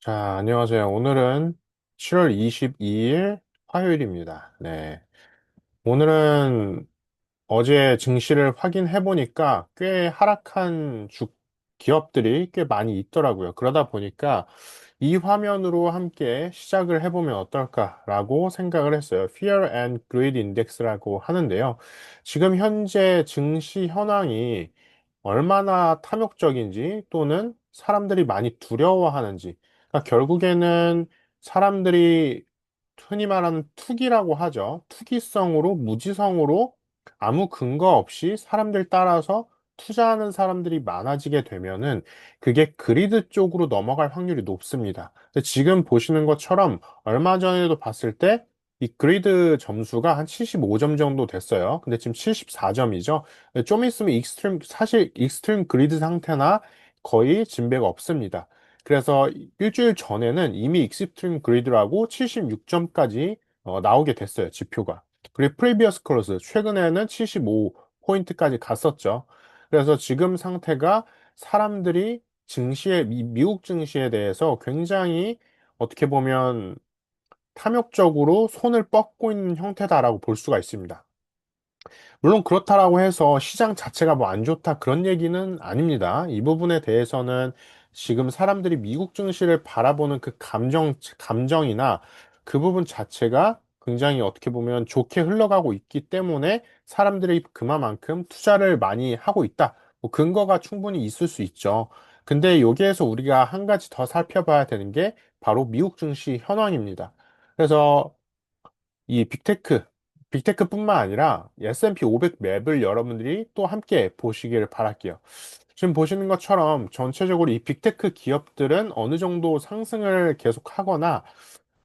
자, 안녕하세요. 오늘은 7월 22일 화요일입니다. 네. 오늘은 어제 증시를 확인해 보니까 꽤 하락한 주 기업들이 꽤 많이 있더라고요. 그러다 보니까 이 화면으로 함께 시작을 해보면 어떨까라고 생각을 했어요. Fear and Greed Index라고 하는데요. 지금 현재 증시 현황이 얼마나 탐욕적인지 또는 사람들이 많이 두려워하는지. 그러니까 결국에는 사람들이 흔히 말하는 투기라고 하죠. 투기성으로, 무지성으로 아무 근거 없이 사람들 따라서 투자하는 사람들이 많아지게 되면은 그게 그리드 쪽으로 넘어갈 확률이 높습니다. 근데 지금 보시는 것처럼 얼마 전에도 봤을 때 이 그리드 점수가 한 75점 정도 됐어요. 근데 지금 74점이죠. 좀 있으면 익스트림, 사실 익스트림 그리드 상태나 거의 진배가 없습니다. 그래서 일주일 전에는 이미 익스트림 그리드라고 76점까지 나오게 됐어요, 지표가. 그리고 프리비어스 클로스, 최근에는 75포인트까지 갔었죠. 그래서 지금 상태가 사람들이 증시에, 미- 미국 증시에 대해서 굉장히 어떻게 보면 탐욕적으로 손을 뻗고 있는 형태다라고 볼 수가 있습니다. 물론 그렇다라고 해서 시장 자체가 뭐 안 좋다 그런 얘기는 아닙니다. 이 부분에 대해서는 지금 사람들이 미국 증시를 바라보는 그 감정, 감정이나 그 부분 자체가 굉장히 어떻게 보면 좋게 흘러가고 있기 때문에 사람들이 그만큼 투자를 많이 하고 있다. 뭐 근거가 충분히 있을 수 있죠. 근데 여기에서 우리가 한 가지 더 살펴봐야 되는 게 바로 미국 증시 현황입니다. 그래서 이 빅테크, 빅테크뿐만 아니라 S&P 500 맵을 여러분들이 또 함께 보시기를 바랄게요. 지금 보시는 것처럼 전체적으로 이 빅테크 기업들은 어느 정도 상승을 계속하거나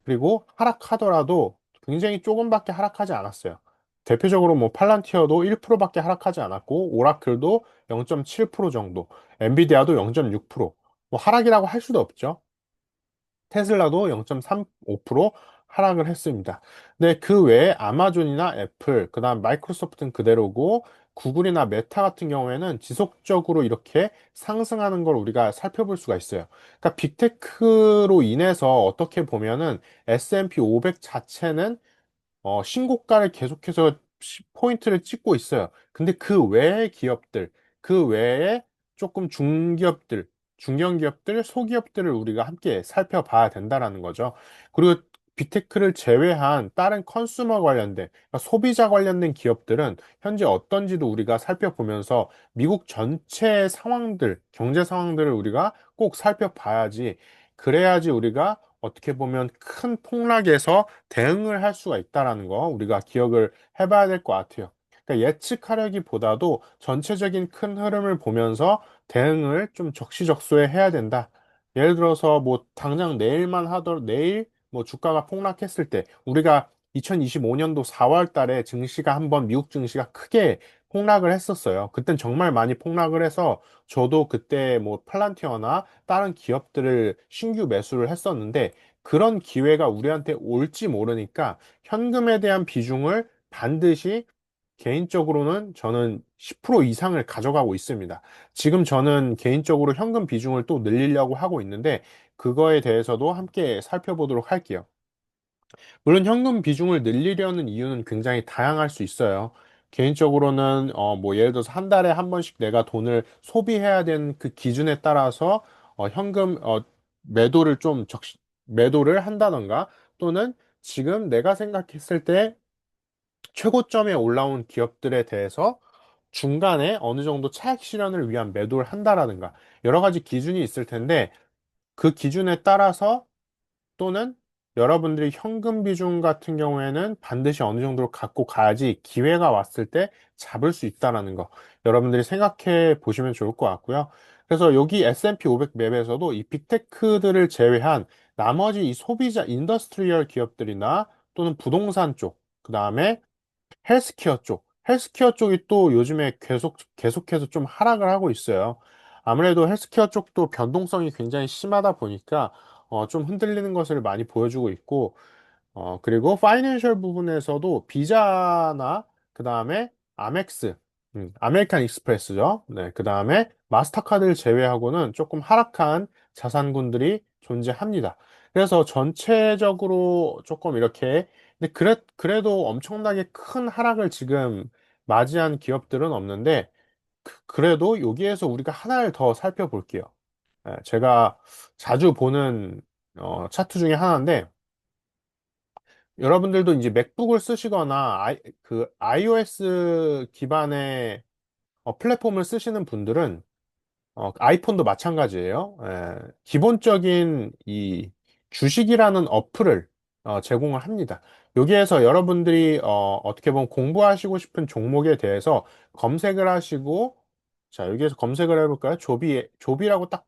그리고 하락하더라도 굉장히 조금밖에 하락하지 않았어요. 대표적으로 뭐 팔란티어도 1%밖에 하락하지 않았고 오라클도 0.7% 정도, 엔비디아도 0.6%. 뭐 하락이라고 할 수도 없죠. 테슬라도 0.35% 하락을 했습니다. 근데 그 외에 아마존이나 애플, 그다음 마이크로소프트는 그대로고 구글이나 메타 같은 경우에는 지속적으로 이렇게 상승하는 걸 우리가 살펴볼 수가 있어요. 그러니까 빅테크로 인해서 어떻게 보면은 S&P 500 자체는 어, 신고가를 계속해서 시- 포인트를 찍고 있어요. 근데 그 외의 기업들, 그 외에 조금 중기업들, 중견기업들, 소기업들을 우리가 함께 살펴봐야 된다라는 거죠. 그리고 빅테크를 제외한 다른 컨슈머 관련된, 그러니까 소비자 관련된 기업들은 현재 어떤지도 우리가 살펴보면서 미국 전체 상황들, 경제 상황들을 우리가 꼭 살펴봐야지, 그래야지 우리가 어떻게 보면 큰 폭락에서 대응을 할 수가 있다라는 거 우리가 기억을 해봐야 될 것 같아요. 그러니까 예측하려기보다도 전체적인 큰 흐름을 보면서 대응을 좀 적시적소에 해야 된다. 예를 들어서 뭐 당장 내일만 하더라도 내일 뭐 주가가 폭락했을 때 우리가 2025년도 4월 달에 증시가 한번 미국 증시가 크게 폭락을 했었어요. 그땐 정말 많이 폭락을 해서 저도 그때 뭐 팔란티어나 다른 기업들을 신규 매수를 했었는데 그런 기회가 우리한테 올지 모르니까 현금에 대한 비중을 반드시 개인적으로는 저는 10% 이상을 가져가고 있습니다. 지금 저는 개인적으로 현금 비중을 또 늘리려고 하고 있는데 그거에 대해서도 함께 살펴보도록 할게요. 물론 현금 비중을 늘리려는 이유는 굉장히 다양할 수 있어요. 개인적으로는 어 뭐 예를 들어서 한 달에 한 번씩 내가 돈을 소비해야 되는 그 기준에 따라서 어 현금 어 매도를 좀 적시 매도를 한다던가 또는 지금 내가 생각했을 때 최고점에 올라온 기업들에 대해서 중간에 어느 정도 차익 실현을 위한 매도를 한다라든가 여러 가지 기준이 있을 텐데 그 기준에 따라서 또는 여러분들이 현금 비중 같은 경우에는 반드시 어느 정도로 갖고 가야지 기회가 왔을 때 잡을 수 있다라는 거 여러분들이 생각해 보시면 좋을 것 같고요. 그래서 여기 S&P 500 맵에서도 이 빅테크들을 제외한 나머지 이 소비자 인더스트리얼 기업들이나 또는 부동산 쪽, 그 다음에 헬스케어 쪽, 헬스케어 쪽이 또 요즘에 계속, 계속해서 좀 하락을 하고 있어요. 아무래도 헬스케어 쪽도 변동성이 굉장히 심하다 보니까 어, 좀 흔들리는 것을 많이 보여주고 있고, 어, 그리고 파이낸셜 부분에서도 비자나 그 다음에 아멕스, 음, 아메리칸 익스프레스죠. 네, 그 다음에 마스터카드를 제외하고는 조금 하락한 자산군들이 존재합니다. 그래서 전체적으로 조금 이렇게, 근데 그래, 그래도 엄청나게 큰 하락을 지금 맞이한 기업들은 없는데, 그- 그래도 여기에서 우리가 하나를 더 살펴볼게요. 예, 제가 자주 보는 어, 차트 중에 하나인데, 여러분들도 이제 맥북을 쓰시거나 아이, 그 iOS 기반의 어, 플랫폼을 쓰시는 분들은 어, 아이폰도 마찬가지예요. 예, 기본적인 이 주식이라는 어플을 어, 제공을 합니다. 여기에서 여러분들이 어, 어떻게 보면 공부하시고 싶은 종목에 대해서 검색을 하시고 자, 여기에서 검색을 해볼까요? 조비, 조비라고 딱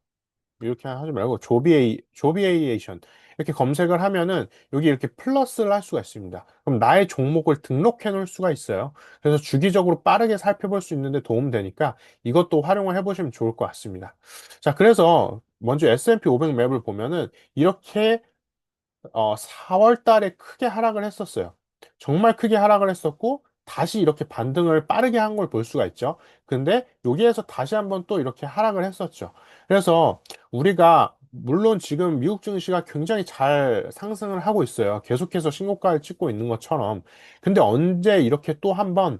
이렇게 하지 말고 조비에이, 조비에이에이션 이렇게 검색을 하면은 여기 이렇게 플러스를 할 수가 있습니다. 그럼 나의 종목을 등록해 놓을 수가 있어요. 그래서 주기적으로 빠르게 살펴볼 수 있는데 도움되니까 이것도 활용을 해보시면 좋을 것 같습니다. 자, 그래서 먼저 S&P 500 맵을 보면은 이렇게 어, 4월 달에 크게 하락을 했었어요. 정말 크게 하락을 했었고, 다시 이렇게 반등을 빠르게 한 걸 볼 수가 있죠. 근데 여기에서 다시 한번 또 이렇게 하락을 했었죠. 그래서 우리가 물론 지금 미국 증시가 굉장히 잘 상승을 하고 있어요. 계속해서 신고가를 찍고 있는 것처럼. 근데 언제 이렇게 또 한번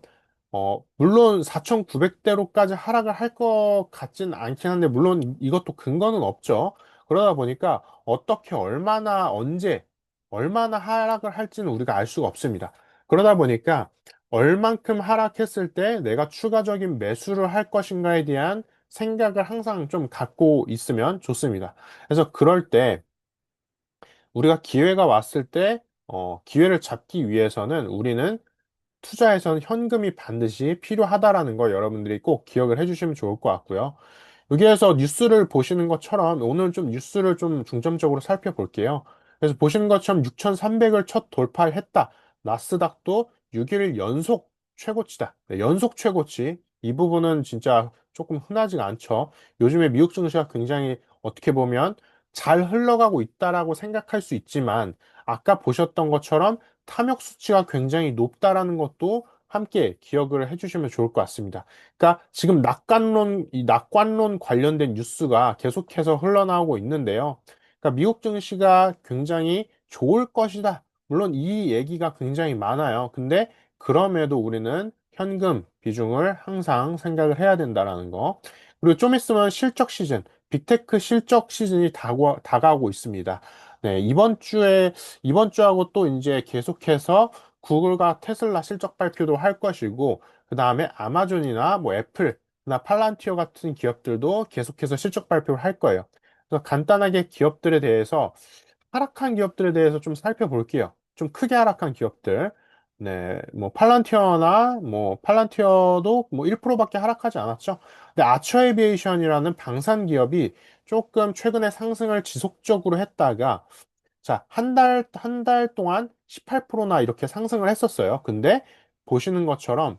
어, 물론 4,900대로까지 하락을 할 것 같진 않긴 한데, 물론 이- 이것도 근거는 없죠. 그러다 보니까 어떻게 얼마나 언제 얼마나 하락을 할지는 우리가 알 수가 없습니다. 그러다 보니까 얼만큼 하락했을 때 내가 추가적인 매수를 할 것인가에 대한 생각을 항상 좀 갖고 있으면 좋습니다. 그래서 그럴 때 우리가 기회가 왔을 때 어, 기회를 잡기 위해서는 우리는 투자에서는 현금이 반드시 필요하다라는 거 여러분들이 꼭 기억을 해주시면 좋을 것 같고요. 여기에서 뉴스를 보시는 것처럼 오늘 좀 뉴스를 좀 중점적으로 살펴볼게요. 그래서 보시는 것처럼 6,300을 첫 돌파했다. 나스닥도 6일 연속 최고치다. 네, 연속 최고치. 이 부분은 진짜 조금 흔하지가 않죠. 요즘에 미국 증시가 굉장히 어떻게 보면 잘 흘러가고 있다라고 생각할 수 있지만 아까 보셨던 것처럼 탐욕 수치가 굉장히 높다라는 것도 함께 기억을 해주시면 좋을 것 같습니다. 그러니까 지금 낙관론, 이 낙관론 관련된 뉴스가 계속해서 흘러나오고 있는데요. 그러니까 미국 증시가 굉장히 좋을 것이다. 물론 이 얘기가 굉장히 많아요. 근데 그럼에도 우리는 현금 비중을 항상 생각을 해야 된다라는 거. 그리고 좀 있으면 실적 시즌, 빅테크 실적 시즌이 다가, 다가오고 있습니다. 네, 이번 주에, 이번 주하고 또 이제 계속해서 구글과 테슬라 실적 발표도 할 것이고, 그 다음에 아마존이나 뭐 애플, 나 팔란티어 같은 기업들도 계속해서 실적 발표를 할 거예요. 그래서 간단하게 기업들에 대해서 하락한 기업들에 대해서 좀 살펴볼게요. 좀 크게 하락한 기업들. 네, 뭐 팔란티어나 뭐 팔란티어도 뭐 1%밖에 하락하지 않았죠. 근데 아처 에비에이션이라는 방산 기업이 조금 최근에 상승을 지속적으로 했다가 자, 한 달, 한 달 동안 18%나 이렇게 상승을 했었어요. 근데 보시는 것처럼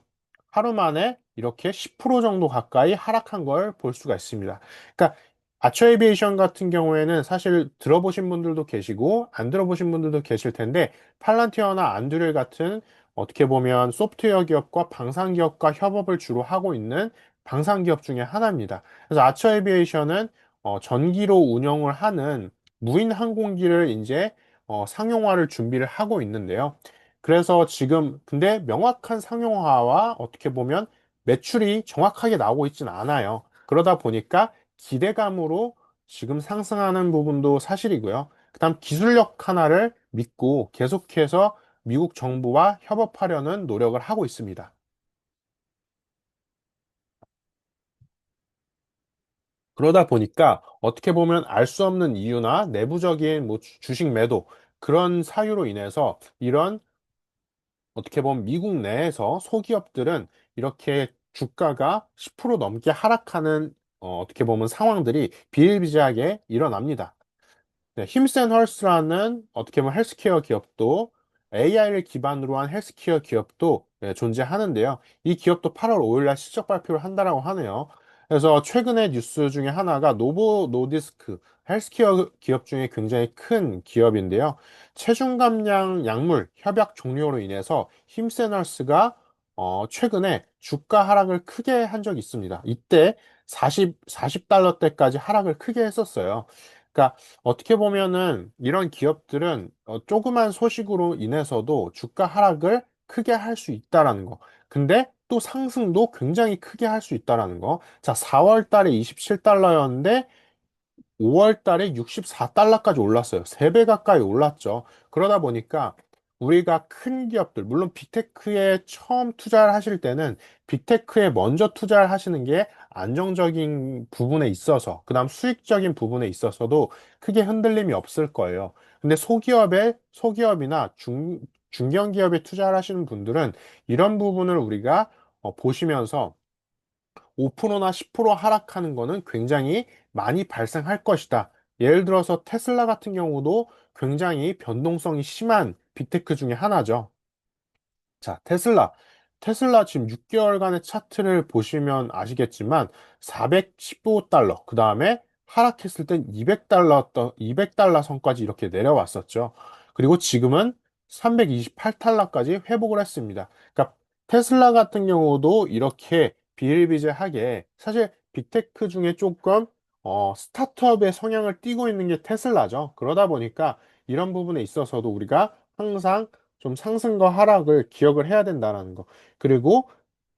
하루 만에 이렇게 10% 정도 가까이 하락한 걸 볼 수가 있습니다. 그러니까 아처 에비에이션 같은 경우에는 사실 들어보신 분들도 계시고 안 들어보신 분들도 계실 텐데 팔란티어나 안드릴 같은 어떻게 보면 소프트웨어 기업과 방산 기업과 협업을 주로 하고 있는 방산 기업 중에 하나입니다. 그래서 아처 에비에이션은 어, 전기로 운영을 하는 무인 항공기를 이제 어, 상용화를 준비를 하고 있는데요. 그래서 지금 근데 명확한 상용화와 어떻게 보면 매출이 정확하게 나오고 있지는 않아요. 그러다 보니까 기대감으로 지금 상승하는 부분도 사실이고요. 그다음 기술력 하나를 믿고 계속해서 미국 정부와 협업하려는 노력을 하고 있습니다. 그러다 보니까 어떻게 보면 알 수 없는 이유나 내부적인 뭐 주- 주식 매도 그런 사유로 인해서 이런 어떻게 보면 미국 내에서 소기업들은 이렇게 주가가 10% 넘게 하락하는 어, 어떻게 보면 상황들이 비일비재하게 일어납니다. 네, 힘센 헐스라는 어떻게 보면 헬스케어 기업도 AI를 기반으로 한 헬스케어 기업도 네, 존재하는데요. 이 기업도 8월 5일 날 실적 발표를 한다라고 하네요. 그래서 최근의 뉴스 중에 하나가 노보 노디스크 헬스케어 기업 중에 굉장히 큰 기업인데요. 체중 감량 약물 협약 종료로 인해서 힘센 헐스가 어, 최근에 주가 하락을 크게 한 적이 있습니다. 이때 40, 40달러대까지 하락을 크게 했었어요. 그러니까 어떻게 보면은 이런 기업들은 어, 조그만 소식으로 인해서도 주가 하락을 크게 할 수 있다라는 거. 근데 또 상승도 굉장히 크게 할 수 있다라는 거. 자, 4월 달에 27달러였는데 5월 달에 64달러까지 올랐어요. 3배 가까이 올랐죠. 그러다 보니까 우리가 큰 기업들, 물론 빅테크에 처음 투자를 하실 때는 빅테크에 먼저 투자를 하시는 게 안정적인 부분에 있어서, 그 다음 수익적인 부분에 있어서도 크게 흔들림이 없을 거예요. 근데 소기업에, 소기업이나 중, 중견기업에 투자를 하시는 분들은 이런 부분을 우리가 어, 보시면서 5%나 10% 하락하는 거는 굉장히 많이 발생할 것이다. 예를 들어서 테슬라 같은 경우도 굉장히 변동성이 심한 빅테크 중에 하나죠. 자, 테슬라. 테슬라 지금 6개월간의 차트를 보시면 아시겠지만 415달러, 그 다음에 하락했을 땐 200달러, 200달러 선까지 이렇게 내려왔었죠. 그리고 지금은 328달러까지 회복을 했습니다. 그러니까 테슬라 같은 경우도 이렇게 비일비재하게 사실 빅테크 중에 조금 어, 스타트업의 성향을 띠고 있는 게 테슬라죠. 그러다 보니까 이런 부분에 있어서도 우리가 항상 좀 상승과 하락을 기억을 해야 된다는 거. 그리고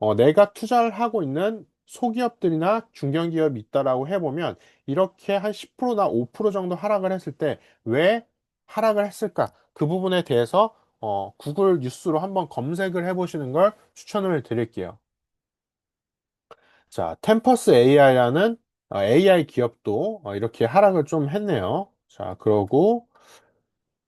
어, 내가 투자를 하고 있는 소기업들이나 중견기업이 있다라고 해보면 이렇게 한 10%나 5% 정도 하락을 했을 때 왜 하락을 했을까? 그 부분에 대해서 어, 구글 뉴스로 한번 검색을 해보시는 걸 추천을 드릴게요. 자, 템퍼스 AI라는 AI 기업도 어, 이렇게 하락을 좀 했네요. 자, 그러고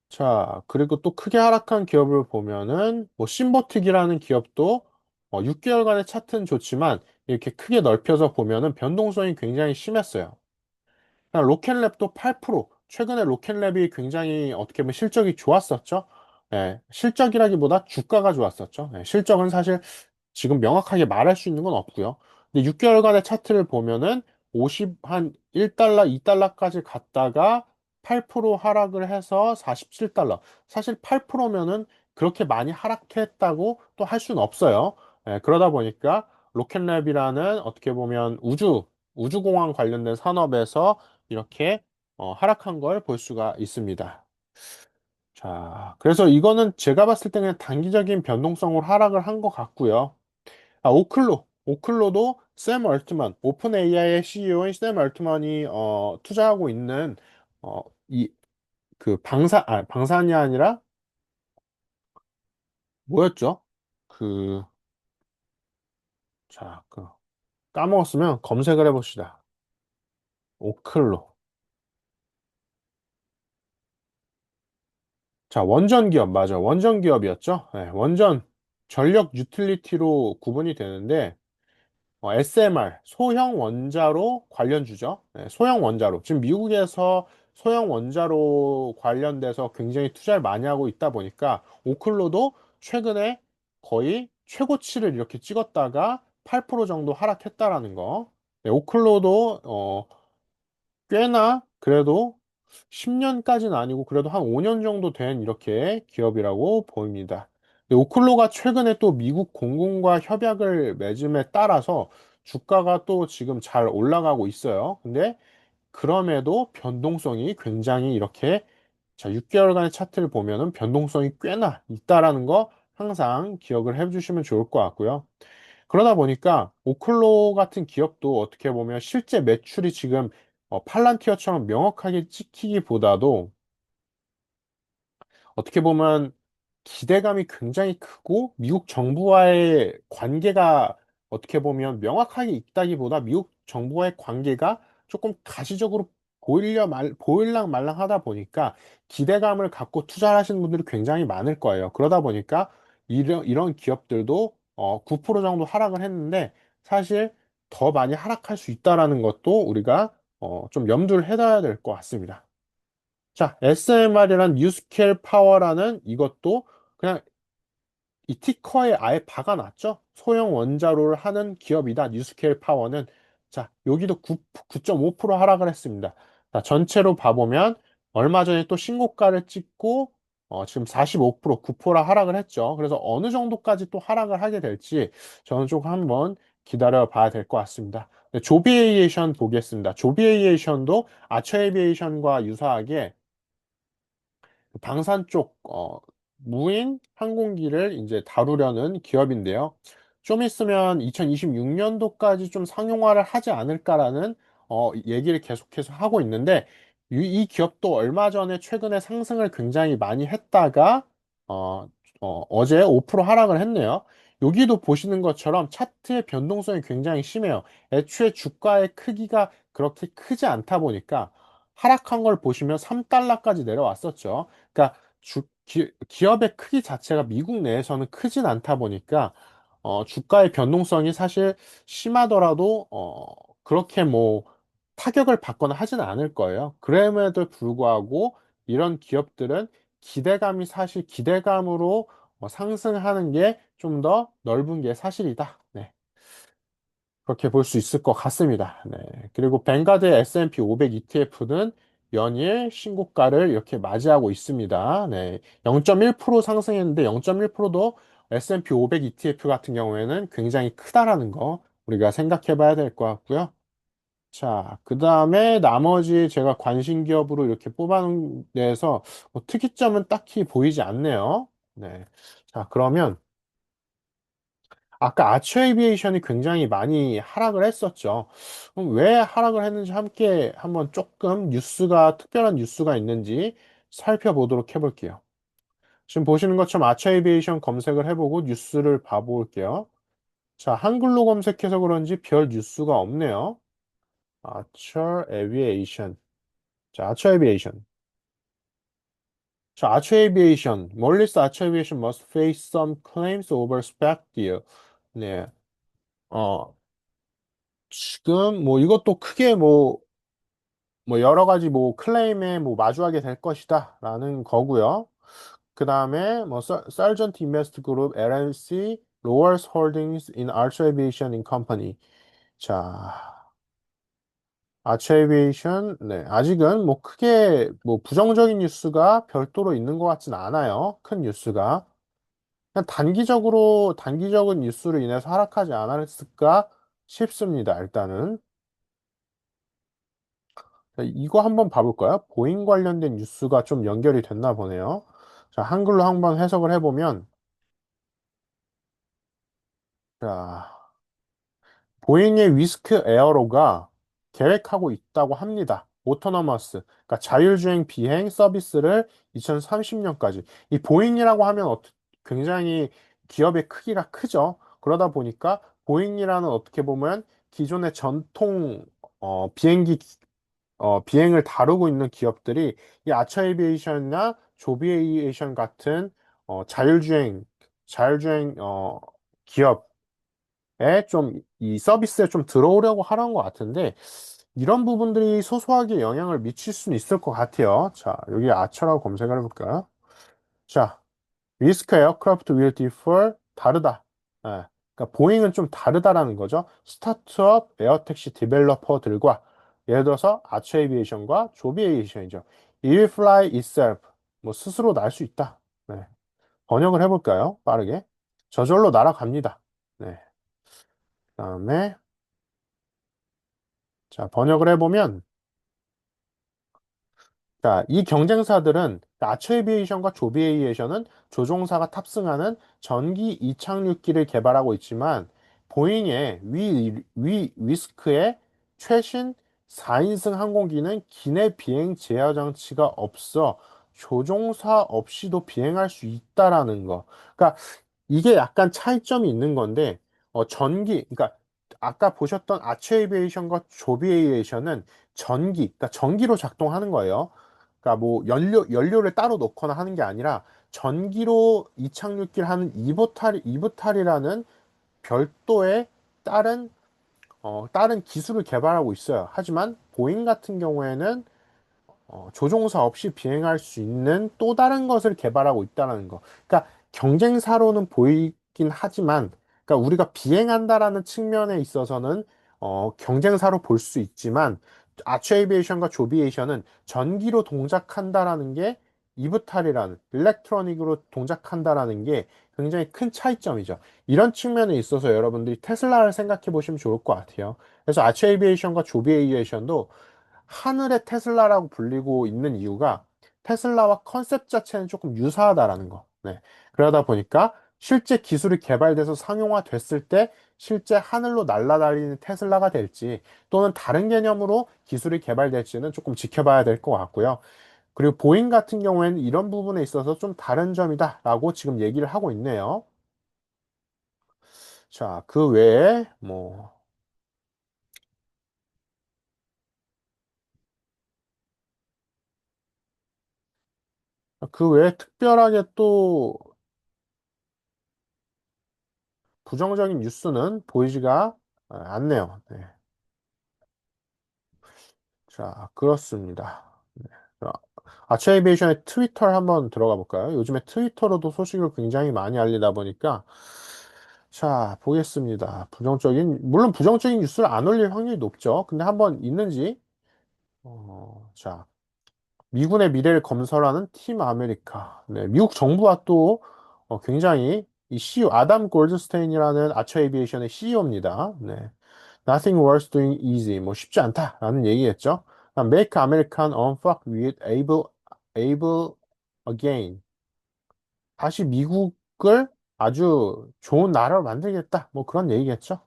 자, 그리고 또 크게 하락한 기업을 보면은 뭐 심버틱이라는 기업도 어, 6개월간의 차트는 좋지만 이렇게 크게 넓혀서 보면은 변동성이 굉장히 심했어요. 로켓랩도 8%. 최근에 로켓랩이 굉장히 어떻게 보면 실적이 좋았었죠. 예, 실적이라기보다 주가가 좋았었죠. 예, 실적은 사실 지금 명확하게 말할 수 있는 건 없고요. 근데 6개월간의 차트를 보면은 50, 한 1달러, 2달러까지 갔다가 8% 하락을 해서 47달러. 사실 8%면은 그렇게 많이 하락했다고 또 할 수는 없어요. 예, 그러다 보니까 로켓랩이라는 어떻게 보면 우주, 우주공항 관련된 산업에서 이렇게 어, 하락한 걸 볼 수가 있습니다. 자, 그래서 이거는 제가 봤을 때 그냥 단기적인 변동성으로 하락을 한 것 같고요. 아, 오클로. 오클로도 샘 얼트만, 오픈 AI의 CEO인 샘 얼트만이 어, 투자하고 있는 어, 이 그 방사 아, 방산이 아니라 뭐였죠? 그 자, 그 까먹었으면 검색을 해봅시다. 오클로. 자, 원전 기업 맞아. 원전 기업이었죠? 네, 원전 전력 유틸리티로 구분이 되는데 어, SMR, 소형 원자로 관련주죠. 네, 소형 원자로. 지금 미국에서 소형 원자로 관련돼서 굉장히 투자를 많이 하고 있다 보니까 오클로도 최근에 거의 최고치를 이렇게 찍었다가 8% 정도 하락했다라는 거. 네, 오클로도 어, 꽤나 그래도 10년까지는 아니고 그래도 한 5년 정도 된 이렇게 기업이라고 보입니다. 오클로가 최근에 또 미국 공군과 협약을 맺음에 따라서 주가가 또 지금 잘 올라가고 있어요. 근데 그럼에도 변동성이 굉장히 이렇게 자, 6개월간의 차트를 보면은 변동성이 꽤나 있다라는 거 항상 기억을 해주시면 좋을 것 같고요. 그러다 보니까 오클로 같은 기업도 어떻게 보면 실제 매출이 지금 어, 팔란티어처럼 명확하게 찍히기보다도 어떻게 보면 기대감이 굉장히 크고 미국 정부와의 관계가 어떻게 보면 명확하게 있다기보다 미국 정부와의 관계가 조금 가시적으로 보이려 말, 보일랑 말랑 하다 보니까 기대감을 갖고 투자를 하시는 분들이 굉장히 많을 거예요. 그러다 보니까 이런, 이런 기업들도 어, 9% 정도 하락을 했는데 사실 더 많이 하락할 수 있다라는 것도 우리가 어, 좀 염두를 해둬야 될 것 같습니다. 자, SMR이란 뉴스케일 파워라는 이것도 그냥 이 티커에 아예 박아놨죠? 소형 원자로를 하는 기업이다. 뉴스케일 파워는. 자, 여기도 9, 9.5% 하락을 했습니다. 자, 전체로 봐보면 얼마 전에 또 신고가를 찍고 어, 지금 45%, 9% 하락을 했죠. 그래서 어느 정도까지 또 하락을 하게 될지 저는 조금 한번 기다려 봐야 될 것 같습니다. 네, 조비에이에이션 보겠습니다. 조비에이에이션도 아처에비에이션과 유사하게 방산 쪽, 어, 무인 항공기를 이제 다루려는 기업인데요. 좀 있으면 2026년도까지 좀 상용화를 하지 않을까라는 어, 얘기를 계속해서 하고 있는데 이, 이 기업도 얼마 전에 최근에 상승을 굉장히 많이 했다가 어, 어, 어제 5% 하락을 했네요. 여기도 보시는 것처럼 차트의 변동성이 굉장히 심해요. 애초에 주가의 크기가 그렇게 크지 않다 보니까 하락한 걸 보시면 3달러까지 내려왔었죠. 그러니까 주, 기, 기업의 크기 자체가 미국 내에서는 크진 않다 보니까 어, 주가의 변동성이 사실 심하더라도 어, 그렇게 뭐 타격을 받거나 하지는 않을 거예요. 그럼에도 불구하고 이런 기업들은 기대감이 사실 기대감으로 어, 상승하는 게 좀 더 넓은 게 사실이다. 네. 그렇게 볼 수 있을 것 같습니다. 네. 그리고 뱅가드의 S&P 500 ETF는 연일 신고가를 이렇게 맞이하고 있습니다. 네. 0.1% 상승했는데 0.1%도 S&P 500 ETF 같은 경우에는 굉장히 크다라는 거 우리가 생각해 봐야 될 것 같고요. 자, 그 다음에 나머지 제가 관심 기업으로 이렇게 데에서 뭐 특이점은 딱히 보이지 않네요. 네. 자, 그러면 아까 아처에비에이션이 굉장히 많이 하락을 했었죠. 그럼 왜 하락을 했는지 함께 한번 조금 뉴스가, 특별한 뉴스가 있는지 살펴보도록 해볼게요. 지금 보시는 것처럼 아처에비에이션 검색을 해보고 뉴스를 봐볼게요. 자, 한글로 검색해서 그런지 별 뉴스가 없네요. 아처 에비에이션. 자, 아처 에비에이션. 자, 아처 에비에이션. 멀리스 아처 에비에이션 must face some claims over spec deal. 네. 어, 지금 뭐 이것도 크게 뭐, 뭐 여러 가지 뭐 클레임에 뭐 마주하게 될 것이다 라는 거고요. 그 다음에 뭐 Sargent Invest Group LLC lowers holdings in Archer Aviation in Company. 자, 아처 에비에이션, 네, 아직은 뭐 크게 뭐 부정적인 뉴스가 별도로 있는 것 같진 않아요. 큰 뉴스가. 그냥 단기적으로, 단기적인 뉴스로 인해서 하락하지 않았을까 싶습니다. 일단은. 자, 이거 한번 봐볼까요? 보잉 관련된 뉴스가 좀 연결이 됐나 보네요. 자, 한글로 한번 해석을 해보면, 자, 보잉의 위스크 에어로가 계획하고 있다고 합니다. 오토너머스, 그러니까 자율주행 비행 서비스를 2030년까지. 이 보잉이라고 하면 어- 굉장히 기업의 크기가 크죠. 그러다 보니까 보잉이라는 어떻게 보면 기존의 전통 어, 비행기 어, 비행을 다루고 있는 기업들이 이 아처에비에이션이나 조비에이션 같은 어, 자율주행 자율주행 어, 기업에 좀 이 서비스에 좀 들어오려고 하는 것 같은데 이런 부분들이 소소하게 영향을 미칠 수는 있을 것 같아요. 자, 여기 아처라고 검색을 해볼까요? 자, 리스크 에어크래프트 will differ 다르다. 예, 그러니까 보잉은 좀 다르다라는 거죠. 스타트업 에어택시 디벨로퍼들과 예를 들어서 아처에비에이션과 조비 에이션이죠. It will fly itself. 뭐 스스로 날 수 있다. 네. 번역을 해볼까요? 빠르게. 저절로 날아갑니다. 네. 그 다음에 자 번역을 해보면 자, 이 경쟁사들은 아처에비에이션과 조비에이에이션은 조종사가 탑승하는 전기 이착륙기를 개발하고 있지만 보잉의 위, 위, 위스크의 최신 4인승 항공기는 기내 비행 제어 장치가 없어 조종사 없이도 비행할 수 있다라는 거. 그러니까 이게 약간 차이점이 있는 건데 어, 전기, 그러니까 아까 보셨던 아처에비에이션과 조비에이에이션은 전기, 그러니까 전기로 작동하는 거예요. 그러니까 뭐 연료 연료를 따로 넣거나 하는 게 아니라 전기로 이착륙기를 하는 이보탈 이보탈이라는 별도의 다른 어, 다른 기술을 개발하고 있어요. 하지만 보잉 같은 경우에는 어, 조종사 없이 비행할 수 있는 또 다른 것을 개발하고 있다는 거. 그러니까 경쟁사로는 보이긴 하지만, 그러니까 우리가 비행한다라는 측면에 있어서는 어, 경쟁사로 볼 수 있지만, 아처에비에이션과 조비에이션은 전기로 동작한다라는 게 이브탈이라는 일렉트로닉으로 동작한다라는 게 굉장히 큰 차이점이죠. 이런 측면에 있어서 여러분들이 테슬라를 생각해 보시면 좋을 것 같아요. 그래서 아치 에이비에이션과 조비 에이비에이션도 하늘의 테슬라라고 불리고 있는 이유가 테슬라와 컨셉 자체는 조금 유사하다라는 거. 네. 그러다 보니까 실제 기술이 개발돼서 상용화됐을 때 실제 하늘로 날아다니는 테슬라가 될지 또는 다른 개념으로 기술이 개발될지는 조금 지켜봐야 될 것 같고요. 그리고 보잉 같은 경우에는 이런 부분에 있어서 좀 다른 점이다라고 지금 얘기를 하고 있네요. 자, 그 외에 뭐 그 외에 특별하게 또 부정적인 뉴스는 보이지가 않네요. 네. 자, 그렇습니다. 네. 자, 아차이베이션의 트위터를 한번 들어가 볼까요? 요즘에 트위터로도 소식을 굉장히 많이 알리다 보니까 자, 보겠습니다. 부정적인, 물론 부정적인 뉴스를 안 올릴 확률이 높죠. 근데 한번 있는지, 어, 자, 미군의 미래를 검설하는 팀 아메리카. 네, 미국 정부와 또 어, 굉장히 이 CEO, 아담 골드스테인이라는 아처 에비에이션의 CEO입니다. 네. Nothing worth doing easy. 뭐 쉽지 않다라는 얘기겠죠. Make American unfuck with able, able again. 다시 미국을 아주 좋은 나라로 만들겠다. 뭐 그런 얘기겠죠.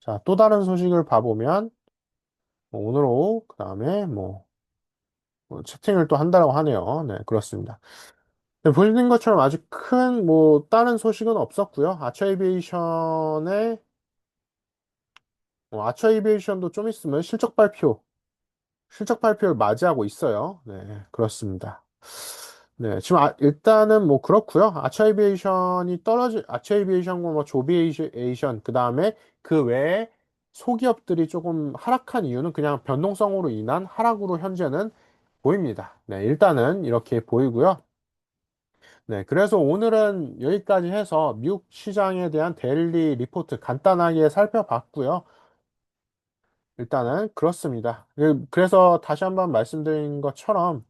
자, 또 다른 소식을 봐보면, 뭐 오늘 오후, 그 다음에 뭐, 뭐 채팅을 또 한다라고 하네요. 네, 그렇습니다. 네, 보시는 것처럼 아주 큰, 뭐, 다른 소식은 없었고요. 아처에비에이션의, 어, 아처에비에이션도 좀 있으면 실적 발표, 실적 발표를 맞이하고 있어요. 네, 그렇습니다. 네, 지금 아, 일단은 뭐 그렇고요. 아처에비에이션이 떨어지, 아처에비에이션과 뭐 조비에이션, 그 다음에 그 외에 소기업들이 조금 하락한 이유는 그냥 변동성으로 인한 하락으로 현재는 보입니다. 네, 일단은 이렇게 보이고요. 네, 그래서 오늘은 여기까지 해서 미국 시장에 대한 데일리 리포트 간단하게 살펴봤고요. 일단은 그렇습니다. 그- 그래서 다시 한번 말씀드린 것처럼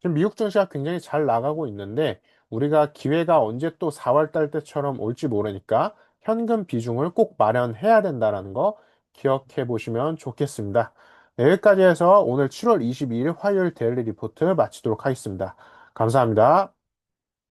지금 미국 증시가 굉장히 잘 나가고 있는데 우리가 기회가 언제 또 4월 달 때처럼 올지 모르니까 현금 비중을 꼭 마련해야 된다는 거 기억해 보시면 좋겠습니다. 네, 여기까지 해서 오늘 7월 22일 화요일 데일리 리포트 마치도록 하겠습니다. 감사합니다.